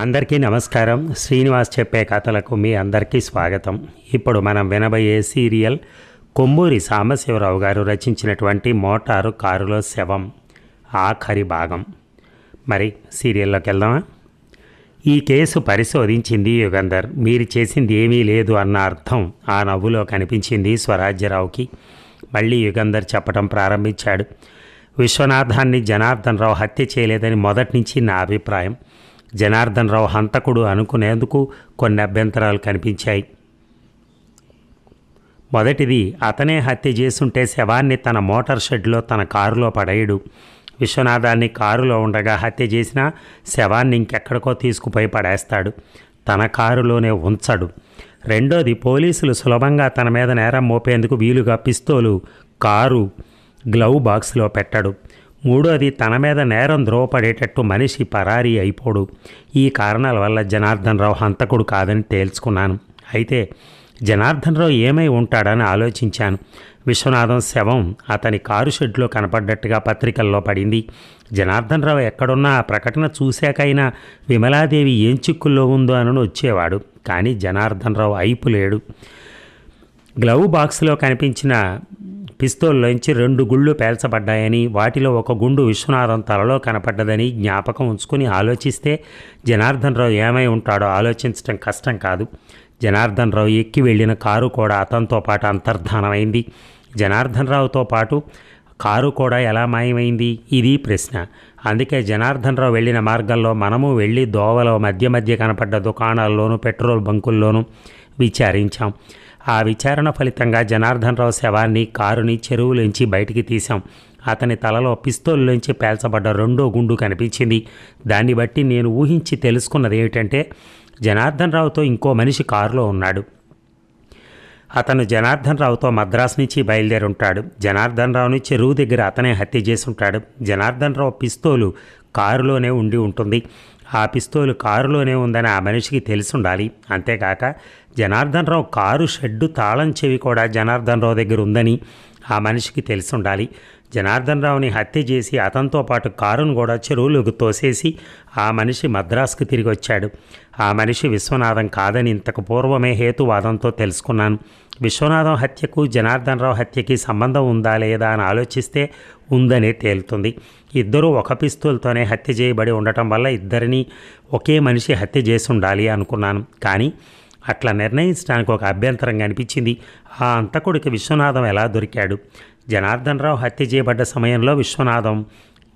అందరికీ నమస్కారం. శ్రీనివాస్ చెప్పే కథలకు మీ అందరికీ స్వాగతం. ఇప్పుడు మనం వినబోయే సీరియల్ కొమ్మూరి సాంబశివరావు గారు రచించినటువంటి మోటారు కారులో శవం ఆఖరి భాగం. మరి సీరియల్లోకి వెళ్దామా? ఈ కేసు పరిశోధించింది యుగంధర్. మీరు చేసింది ఏమీ లేదు అన్న అర్థం ఆ నవ్వులో కనిపించింది స్వరాజ్యరావుకి. మళ్ళీ యుగంధర్ చెప్పడం ప్రారంభించాడు. విశ్వనాథాన్ని జనార్దన్ రావు హత్య చేయలేదని మొదటి నుంచి నా అభిప్రాయం. జనార్దన్ రావు హంతకుడు అనుకునేందుకు కొన్ని అభ్యంతరాలు కనిపించాయి. మొదటిది అతనే హత్య చేసుంటే శవాన్ని తన మోటార్ షెడ్లో తన కారులో పడేయడు. విశ్వనాథాన్ని కారులో ఉండగా హత్య చేసినా శవాన్ని ఇంకెక్కడికో తీసుకుపోయి పడేస్తాడు. తన కారులోనే ఉంచడు. రెండోది పోలీసులు సులభంగా తన మీద నేరం మోపేందుకు వీలుగా పిస్తోలు కారు గ్లవ్ బాక్స్లో పెట్టడు. మూడోది తన మీద నేరం ద్రోవపడేటట్టు మనిషి పరారీ అయిపోడు. ఈ కారణాల వల్ల జనార్దన్ రావు హంతకుడు కాదని తేల్చుకున్నాను. అయితే జనార్దన్ రావు ఏమై ఉంటాడని ఆలోచించాను. విశ్వనాథం శవం అతని కారు షెడ్లో కనపడ్డట్టుగా పత్రికల్లో పడింది. జనార్దన్ రావు ఎక్కడున్నా ఆ ప్రకటన చూశాకైనా విమలాదేవి ఏం చిక్కుల్లో ఉందో అని వచ్చేవాడు. కానీ జనార్దన్ రావు అయిపు లేడు. గ్లవ్ బాక్స్లో కనిపించిన పిస్తోల్లోంచి రెండు గుళ్ళు పేల్చబడ్డాయని వాటిలో ఒక గుండు విశ్వనాథం తలలో కనపడ్డదని జ్ఞాపకం ఉంచుకుని ఆలోచిస్తే జనార్దన్ రావు ఏమై ఉంటాడో ఆలోచించటం కష్టం కాదు. జనార్దన్ రావు ఎక్కి వెళ్ళిన కారు కూడా అతనితో పాటు అంతర్ధానమైంది. జనార్దన్ రావుతో పాటు కారు కూడా ఎలా మాయమైంది? ఇది ప్రశ్న. అందుకే జనార్దన్ రావు వెళ్ళిన మార్గంలో మనము వెళ్ళి దోవలో మధ్య మధ్య కనపడ్డ దుకాణాల్లోనూ పెట్రోల్ బంకుల్లోనూ విచారించాం. ఆ విచారణ ఫలితంగా జనార్దన్ రావు శవాన్ని కారుని చెరువులోంచి బయటికి తీశాం. అతని తలలో పిస్తోల్లోంచి పేల్చబడ్డ రెండో గుండు కనిపించింది. దాన్ని బట్టి నేను ఊహించి తెలుసుకున్నది ఏమిటంటే జనార్దన్ రావుతో ఇంకో మనిషి కారులో ఉన్నాడు. అతను జనార్దన్ రావుతో మద్రాసు నుంచి బయలుదేరి ఉంటాడు జనార్దన్ రావుని చెరువు దగ్గర అతనే హత్య చేసి ఉంటాడు జనార్దన్ రావు పిస్తోలు కారులోనే ఉండి ఉంటుంది. ఆ పిస్తోలు కారులోనే ఉందని ఆ మనిషికి తెలిసి ఉండాలి అంతేకాక జనార్దన్ రావు కారు షెడ్డు తాళం చెవి కూడా జనార్దన్ రావు దగ్గర ఉందని ఆ మనిషికి తెలిసి ఉండాలి జనార్దన్ రావుని హత్య చేసి అతనితో పాటు కారును కూడా చెరువులోకి తోసేసి ఆ మనిషి మద్రాసుకు తిరిగి వచ్చాడు ఆ మనిషి విశ్వనాథం కాదని ఇంతకు పూర్వమే హేతువాదంతో తెలుసుకున్నాను. విశ్వనాథం హత్యకు జనార్దన్ రావు హత్యకి సంబంధం ఉందా లేదా అని ఆలోచిస్తే ఉందనే తేలుతుంది. ఇద్దరూ ఒక పిస్తూల్తోనే హత్య చేయబడి ఉండటం వల్ల ఇద్దరిని ఒకే మనిషి హత్య చేసి ఉండాలి అనుకున్నాను. కానీ అట్లా నిర్ణయించడానికి ఒక అభ్యంతరం కనిపించింది ఆ అంతకుడికి విశ్వనాథం ఎలా దొరికాడు? జనార్దన్ రావు హత్య చేయబడ్డ సమయంలో విశ్వనాథం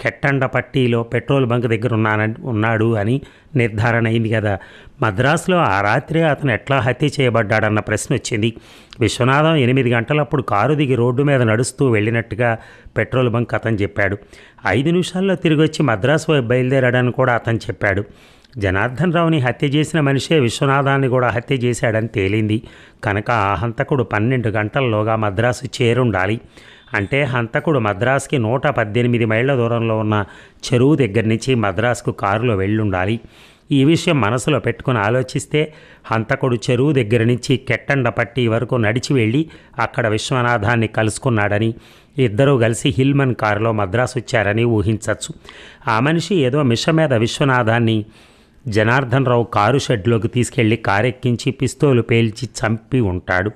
కెట్టండపట్టిలో పెట్రోల్ బంక్ దగ్గర ఉన్నానని ఉన్నాడు అని నిర్ధారణ అయింది కదా. మద్రాసులో ఆ రాత్రి అతను ఎట్లా హత్య చేయబడ్డాడన్న ప్రశ్న వచ్చింది. విశ్వనాథం ఎనిమిది గంటలప్పుడు కారు దిగి రోడ్డు మీద నడుస్తూ వెళ్ళినట్టుగా పెట్రోల్ బంక్ అతను చెప్పాడు. ఐదు నిమిషాల్లో తిరిగి వచ్చి మద్రాసు వైపు బయలుదేరాడని కూడా అతను చెప్పాడు. జనార్దన్ రావుని హత్య చేసిన మనిషే విశ్వనాథాన్ని కూడా హత్య చేశాడని తేలింది. కనుక ఆ హంతకుడు పన్నెండు గంటల్లోగా మద్రాసు చేరుండాలి. అంటే హంతకుడు మద్రాసుకి నూట పద్దెనిమిది మైళ్ళ దూరంలో ఉన్న చెరువు దగ్గర నుంచి మద్రాసుకు కారులో వెళ్ళుండాలి. ఈ విషయం మనసులో పెట్టుకుని ఆలోచిస్తే హంతకుడు చెరువు దగ్గర నుంచి కెట్టండపట్టి వరకు నడిచి వెళ్ళి అక్కడ విశ్వనాథాన్ని కలుసుకున్నాడని ఇద్దరూ కలిసి హిల్మన్ కారులో మద్రాసు వచ్చారని ఊహించవచ్చు ఆ మనిషి ఏదో మిష మీద విశ్వనాథాన్ని జనార్దన్ రావు కారు షెడ్లోకి తీసుకెళ్ళి కారెక్కించి పిస్తోలు పేల్చి చంపి ఉంటాడు.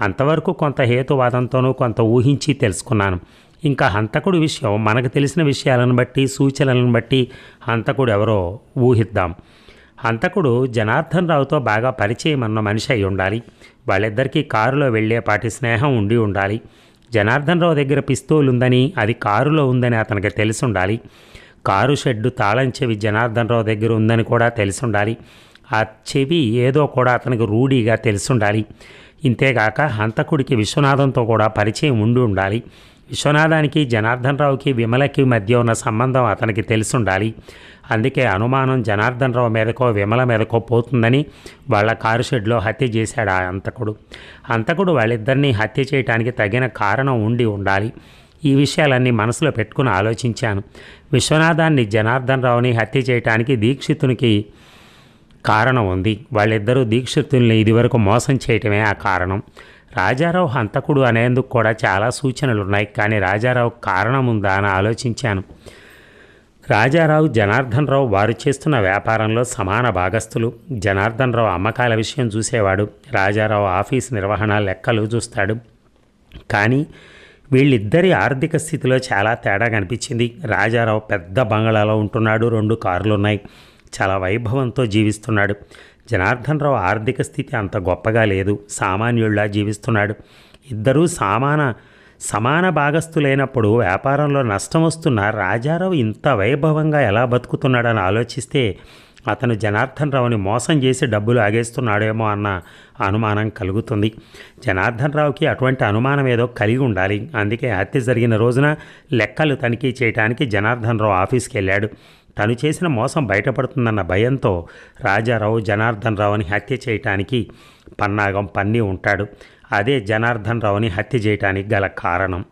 అంతవరకు కొంత హేతువాదంతోనూ కొంత ఊహించి తెలుసుకున్నాను. ఇంకా హంతకుడి విషయం మనకు తెలిసిన విషయాలను బట్టి సూచనలను బట్టి హంతకుడు ఎవరో ఊహిద్దాం. హంతకుడు జనార్దన్ రావుతో బాగా పరిచయం అన్న మనిషి అయి ఉండాలి. వాళ్ళిద్దరికీ కారులో వెళ్ళేపాటి స్నేహం ఉండి ఉండాలి. జనార్దన్ రావు దగ్గర పిస్తూలు ఉందని అది కారులో ఉందని అతనికి తెలిసి ఉండాలి కారు షెడ్డు తాళం చెవి జనార్దన్ రావు దగ్గర ఉందని కూడా తెలిసుండాలి. ఆ చెవి ఏదో కూడా అతనికి రూఢీగా తెలిసి ఉండాలి ఇంతేగాక హంతకుడికి విశ్వనాథంతో కూడా పరిచయం ఉండి ఉండాలి. విశ్వనాథానికి జనార్దన్ రావుకి విమలకి మధ్య ఉన్న సంబంధం అతనికి తెలిసుండాలి. అందుకే అనుమానం జనార్దన్ రావు మీదకో విమల మీదకో పోతుందని వాళ్ళ కారు షెడ్లో హత్య చేశాడు ఆ హంతకుడు. హంతకుడు వాళ్ళిద్దరినీ హత్య చేయడానికి తగిన కారణం ఉండి ఉండాలి. ఈ విషయాలన్నీ మనసులో పెట్టుకుని ఆలోచించాను. విశ్వనాథాన్ని జనార్దన్ రావుని హత్య చేయటానికి దీక్షితునికి కారణం ఉంది. వాళ్ళిద్దరూ దీక్షితుల్ని ఇదివరకు మోసం చేయటమే ఆ కారణం. రాజారావు హంతకుడు అనేందుకు కూడా చాలా సూచనలు ఉన్నాయి కానీ రాజారావు కారణం ఉందా అని ఆలోచించాను. రాజారావు జనార్దన్ రావు వారు చేస్తున్న వ్యాపారంలో సమాన భాగస్థులు. జనార్దన్ రావు అమ్మకాల విషయం చూసేవాడు. రాజారావు ఆఫీస్ నిర్వహణ లెక్కలు చూస్తాడు. కానీ వీళ్ళిద్దరి ఆర్థిక స్థితిలో చాలా తేడా కనిపించింది. రాజారావు పెద్ద బంగళాలో ఉంటున్నాడు. రెండు కార్లు ఉన్నాయి చాలా వైభవంతో జీవిస్తున్నాడు. జనార్దన్ రావు ఆర్థిక స్థితి అంత గొప్పగా లేదు. సామాన్యుల్లా జీవిస్తున్నాడు. ఇద్దరూ సమాన సమాన భాగస్థులైనప్పుడు వ్యాపారంలో నష్టం వస్తున్న రాజారావు ఇంత వైభవంగా ఎలా బతుకుతున్నాడని ఆలోచిస్తే అతను జనార్దన్ రావుని మోసం చేసి డబ్బులు ఆగేస్తున్నాడేమో అన్న అనుమానం కలుగుతుంది. జనార్దన్ రావుకి అటువంటి అనుమానం ఏదో కలిగి ఉండాలి. అందుకే హత్య జరిగిన రోజున లెక్కలు తనిఖీ చేయడానికి జనార్దన్ రావు ఆఫీస్కి వెళ్ళాడు. తను చేసిన మోసం బయటపడుతుందన్న భయంతో రాజారావు జనార్దన్ రావుని హత్య చేయటానికి పన్నాగం పన్ని ఉంటాడు. అదే జనార్దన్ రావుని హత్య చేయటానికి గల కారణం.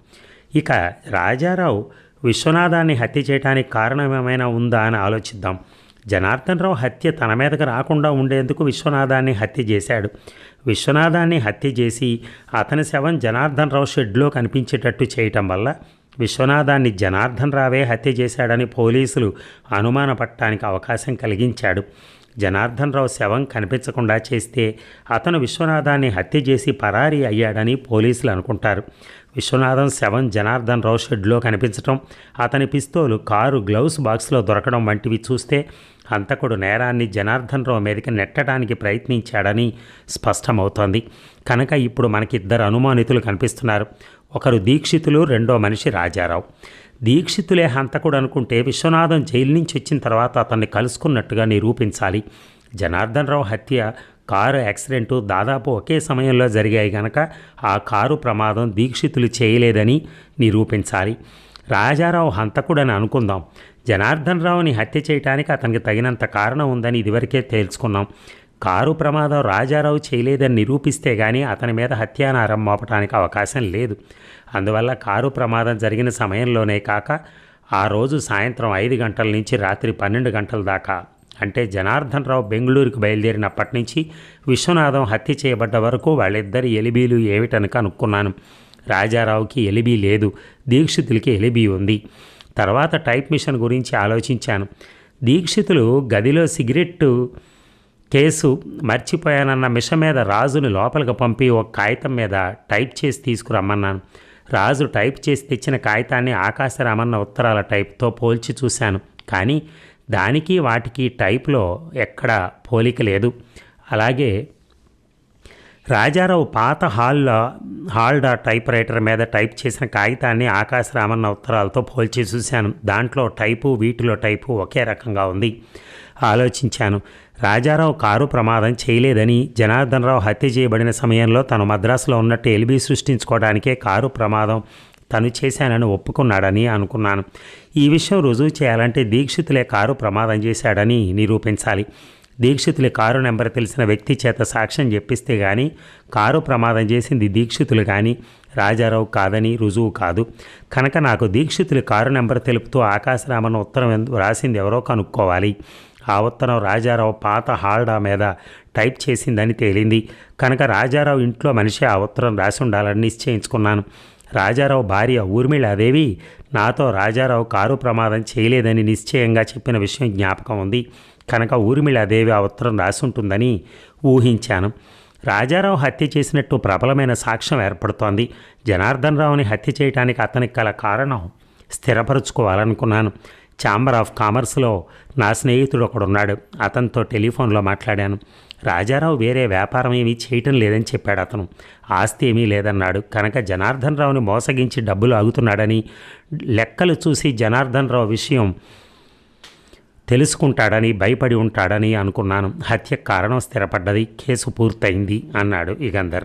ఇక రాజారావు విశ్వనాథాన్ని హత్య చేయడానికి కారణం ఏమైనా ఉందా అని ఆలోచిద్దాం. జనార్దన్ రావు హత్య తన మీదకు రాకుండా ఉండేందుకు విశ్వనాథాన్ని హత్య చేశాడు. విశ్వనాథాన్ని హత్య చేసి అతని శవం జనార్దనరావు షెడ్లో కనిపించేటట్టు చేయటం వల్ల విశ్వనాథాన్ని జనార్దన్ రావే హత్య చేశాడని పోలీసులు అనుమానపడటానికి అవకాశం కలిగించాడు. జనార్దన్ రావు శవం కనిపించకుండా చేస్తే అతను విశ్వనాథాన్ని హత్య చేసి పరారీ అయ్యాడని పోలీసులు అనుకుంటారు. విశ్వనాథం శవం జనార్దన్ రావు షెడ్లో కనిపించడం అతని పిస్తోలు కారు గ్లౌస్ బాక్స్లో దొరకడం వంటివి చూస్తే హంతకుడు నేరాన్ని జనార్దన్ రావు మీదకి నెట్టడానికి ప్రయత్నించాడని స్పష్టమవుతోంది. కనుక ఇప్పుడు మనకిద్దరు అనుమానితులు కనిపిస్తున్నారు. ఒకరు దీక్షితులు రెండో మనిషి రాజారావు. దీక్షితులే హంతకుడు అనుకుంటే విశ్వనాథం జైలు నుంచి వచ్చిన తర్వాత అతన్ని కలుసుకున్నట్టుగా నిరూపించాలి. జనార్దన్ రావు హత్య కారు యాక్సిడెంటు దాదాపు ఒకే సమయంలో జరిగాయి గనక ఆ కారు ప్రమాదం దీక్షితులు చేయలేదని నిరూపించాలి. రాజారావు హంతకుడని అనుకుందాం. జనార్దన్ రావుని హత్య చేయడానికి అతనికి తగినంత కారణం ఉందని ఇదివరకే తేల్చుకున్నాం. కారు ప్రమాదం రాజారావు చేయలేదని నిరూపిస్తే గానీ అతని మీద హత్యానారం మోపటానికి అవకాశం లేదు. అందువల్ల కారు ప్రమాదం జరిగిన సమయంలోనే కాక ఆ రోజు సాయంత్రం ఐదు గంటల నుంచి రాత్రి పన్నెండు గంటల దాకా అంటే జనార్దన్ రావు బెంగళూరుకు బయలుదేరినప్పటి నుంచి విశ్వనాథం హత్య చేయబడ్డ వరకు వాళ్ళిద్దరి ఎలిబీలు ఏమిటని కనుక్కున్నాను. రాజారావుకి ఎలిబీ లేదు. దీక్షితులకి ఎలిబీ ఉంది. తర్వాత టైప్ మిషన్ గురించి ఆలోచించాను. దీక్షితులు గదిలో సిగరెట్టు కేసు మర్చిపోయానన్న మిష మీద రాజుని లోపలికి పంపి ఒక కాగితం మీద టైప్ చేసి తీసుకురమ్మన్నాను. రాజు టైప్ చేసి తెచ్చిన కాగితాన్ని ఆకాశరామన్న ఉత్తరాల టైప్తో పోల్చి చూశాను. కానీ దానికి వాటికి టైప్లో ఎక్కడ పోలిక లేదు. అలాగే రాజారావు పాత హాల్లో హాల్డా టైప్ రైటర్ మీద టైప్ చేసిన కాగితాన్ని ఆకాశరామన్న ఉత్తరాలతో పోల్చి చూశాను. దాంట్లో టైపు వీటిలో టైపు ఒకే రకంగా ఉంది. ఆలోచించాను. రాజారావు కారు ప్రమాదం చేయలేదని జనార్దనరావు హత్య చేయబడిన సమయంలో తను మద్రాసులో ఉన్నట్టు ఎల్బీ సృష్టించుకోవడానికే కారు ప్రమాదం తను చేశానని ఒప్పుకున్నాడని అనుకున్నాను. ఈ విషయం రుజువు చేయాలంటే దీక్షితులే కారు ప్రమాదం చేశాడని నిరూపించాలి. దీక్షితులు కారు నెంబర్ తెలిసిన వ్యక్తి చేత సాక్ష్యం చెప్పిస్తే గాని కారు ప్రమాదం చేసింది దీక్షితులు కానీ రాజారావు కాదని రుజువు కాదు. కనుక నాకు దీక్షితులు కారు నెంబర్ తెలుపుతూ ఆకాశరామను ఉత్తరం రాసింది ఎవరో కనుక్కోవాలి. ఆ ఉత్తరం రాజారావు పాత హాల్డా మీద టైప్ చేసిందని తేలింది. కనుక రాజారావు ఇంట్లో మనిషి ఆ ఉత్తరం రాసి ఉండాలని నిశ్చయించుకున్నాను. రాజారావు భార్య ఊర్మిళాదేవి నాతో రాజారావు కారు ప్రమాదం చేయలేదని నిశ్చయంగా చెప్పిన విషయం జ్ఞాపకం ఉంది. కనుక ఊర్మిళాదేవి ఆ ఉత్తరం రాసి ఉంటుందని ఊహించాను. రాజారావు హత్య చేసినట్టు ప్రబలమైన సాక్ష్యం ఏర్పడుతోంది. జనార్దన్ రావుని హత్య చేయడానికి అతనికి గల కారణం స్థిరపరుచుకోవాలనుకున్నాను. ఛాంబర్ ఆఫ్ కామర్స్లో నా స్నేహితుడు ఒకడున్నాడు. అతనితో టెలిఫోన్లో మాట్లాడాను. రాజారావు వేరే వ్యాపారం ఏమీ చేయటం లేదని చెప్పాడు అతను. ఆస్తి ఏమీ లేదన్నాడు. కనుక జనార్దన్ రావుని మోసగించి డబ్బులు ఆగుతున్నాడని లెక్కలు చూసి జనార్దన్ రావు విషయం తెలుసుకుంటాడని భయపడి ఉంటాడని అనుకున్నాను. హత్య కారణం స్థిరపడ్డది. కేసు పూర్తయింది అన్నాడు యుగంధర్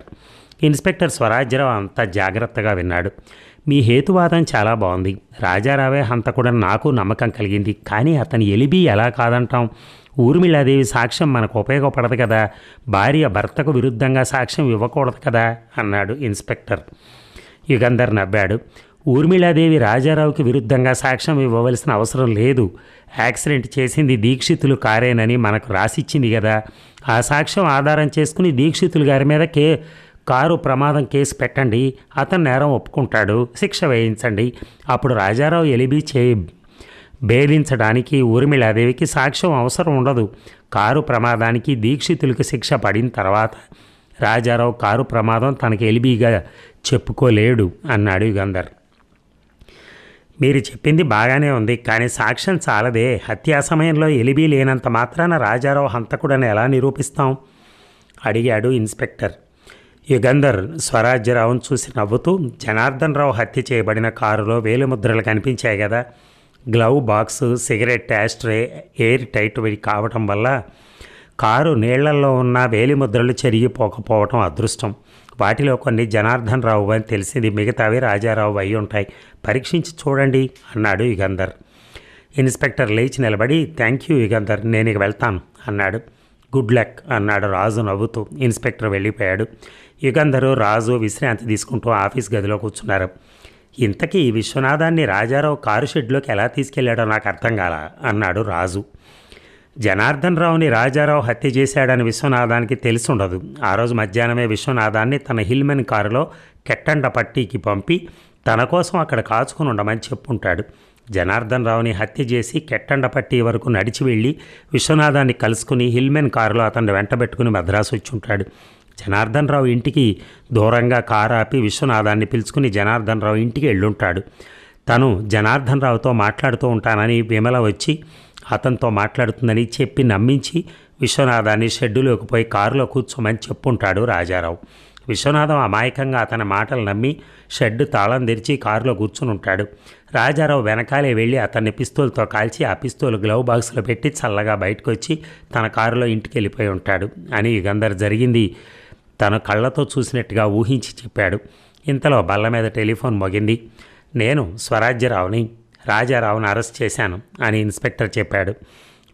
ఇన్స్పెక్టర్ స్వరాజ్యరావు అంత జాగ్రత్తగా విన్నాడు. మీ హేతువాదం చాలా బాగుంది. రాజారావే హంతకుడని నాకు నమ్మకం కలిగింది. కానీ అతని ఎలిబి ఎలా కాదంటాం? ఊర్మిళాదేవి సాక్ష్యం మనకు ఉపయోగపడదు కదా. భార్య భర్తకు విరుద్ధంగా సాక్ష్యం ఇవ్వకూడదు కదా అన్నాడు ఇన్స్పెక్టర్. యుగంధర్ నవ్వాడు. ఊర్మిళాదేవి రాజారావుకి విరుద్ధంగా సాక్ష్యం ఇవ్వవలసిన అవసరం లేదు. యాక్సిడెంట్ చేసింది దీక్షితులు కారేనని మనకు రాసిచ్చింది కదా ఆ సాక్ష్యం ఆధారం చేసుకుని దీక్షితులు గారి మీద కే కారు ప్రమాదం కేసు పెట్టండి. అతను నేరం ఒప్పుకుంటాడు. శిక్ష వేయించండి. అప్పుడు రాజారావు ఎలిబి చే భేదించడానికి ఊర్మిళాదేవికి సాక్ష్యం అవసరం ఉండదు. కారు ప్రమాదానికి దీక్షితులకు శిక్ష పడిన తర్వాత రాజారావు కారు ప్రమాదం తనకి ఎలిబిగా చెప్పుకోలేడు అన్నాడు యుగంధర్. మీరు చెప్పింది బాగానే ఉంది కానీ సాక్ష్యం చాలదే. హత్యా సమయంలో ఎలిబి లేనంత మాత్రాన రాజారావు హంతకుడని ఎలా నిరూపిస్తాం? అడిగాడు ఇన్స్పెక్టర్. యుగంధర్ స్వరాజ్యరావును చూసి నవ్వుతూ జనార్దన్ రావు హత్య చేయబడిన కారులో వేలిముద్రలు కనిపించాయి కదా glove box cigarette ashtray airtight కావటం వల్ల కారు నీళ్ళల్లో ఉన్న వేలిముద్రలు చెరిగిపోకపోవటం అదృష్టం. వాటిలో కొన్ని జనార్దన్ రావు అని తెలిసింది. మిగతావి రాజారావు అయి ఉంటాయి. పరీక్షించి చూడండి అన్నాడు యుగంధర్. ఇన్స్పెక్టర్ లేచి నిలబడి థ్యాంక్ యూ యుగంధర్ నేను ఇక వెళ్తాను అన్నాడు. గుడ్ లక్ అన్నాడు రాజు నవ్వుతూ. ఇన్స్పెక్టర్ వెళ్ళిపోయాడు. యుగంధరు రాజు విశ్రాంతి తీసుకుంటూ ఆఫీస్ గదిలో కూర్చున్నారు. ఇంతకీ ఈ విశ్వనాథాన్ని రాజారావు కారు షెడ్లోకి ఎలా తీసుకెళ్ళాడో నాకు అర్థం కాల అన్నాడు రాజు. జనార్దన్ రావుని రాజారావు హత్య చేశాడని విశ్వనాథానికి తెలిసుండదు. ఆ రోజు మధ్యాహ్నమే విశ్వనాథాన్ని తన హిల్మెన్ కారులో కెట్టండ పట్టీకి పంపి తన కోసం అక్కడ కాచుకుని ఉండమని చెప్పుంటాడు. జనార్దన్ రావుని హత్య చేసి కెట్టండపట్టి వరకు నడిచి వెళ్ళి విశ్వనాథాన్ని కలుసుకుని హిల్మెన్ కారులో అతన్ని వెంటబెట్టుకుని మద్రాసు వచ్చుంటాడు. జనార్దన్ రావు ఇంటికి దూరంగా కారు ఆపి విశ్వనాథాన్ని పిలుచుకుని జనార్దన్ రావు ఇంటికి వెళ్ళుంటాడు. తను జనార్దన్ రావుతో మాట్లాడుతూ ఉంటానని విమల వచ్చి అతనితో మాట్లాడుతుందని చెప్పి నమ్మించి విశ్వనాథాన్ని షెడ్డులోకి పోయి కారులో కూర్చోమని చెప్పుంటాడు రాజారావు. విశ్వనాథం అమాయకంగా అతని మాటలు నమ్మి షెడ్ తాళం తెరిచి కారులో కూర్చుని ఉంటాడు. రాజారావు వెనకాలే వెళ్ళి అతన్ని పిస్తోల్తో కాల్చి ఆ పిస్తూలు గ్లవ్ బాక్స్లో పెట్టి చల్లగా బయటకు వచ్చి తన కారులో ఇంటికి వెళ్ళిపోయి ఉంటాడు అని యుగంధర్ జరిగింది. తన కళ్ళతో చూసినట్టుగా ఊహించి చెప్పాడు. ఇంతలో బల్ల మీద టెలిఫోన్ మోగింది. నేను స్వరాజ్యరావుని రాజారావును అరెస్ట్ చేశాను అని ఇన్స్పెక్టర్ చెప్పాడు.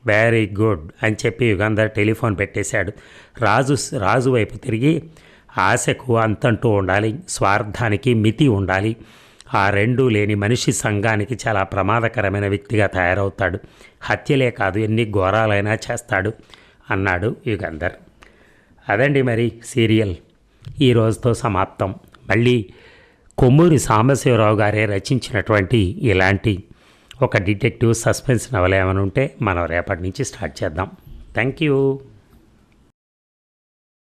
వెరీ గుడ్ అని చెప్పి యుగంధర్ టెలిఫోన్ పెట్టేశాడు. రాజు రాజు వైపు తిరిగి ఆశకు అంతంటూ ఉండాలి స్వార్థానికి మితి ఉండాలి. ఆ రెండూ లేని మనిషి సంఘానికి చాలా ప్రమాదకరమైన వ్యక్తిగా తయారవుతాడు. హత్యలే కాదు ఎన్ని ఘోరాలైనా చేస్తాడు అన్నాడు యుగంధర్. అదండి మరి సీరియల్. ఈ రోజుతో సమాప్తం. మళ్ళీ కొమ్మూరి సాంబశివరావు గారే రచించినటువంటి ఇలాంటి ఒక డిటెక్టివ్ సస్పెన్స్ నవల ఏమైనా ఉంటే మనం రేపటి నుంచి స్టార్ట్ చేద్దాం. Thank you.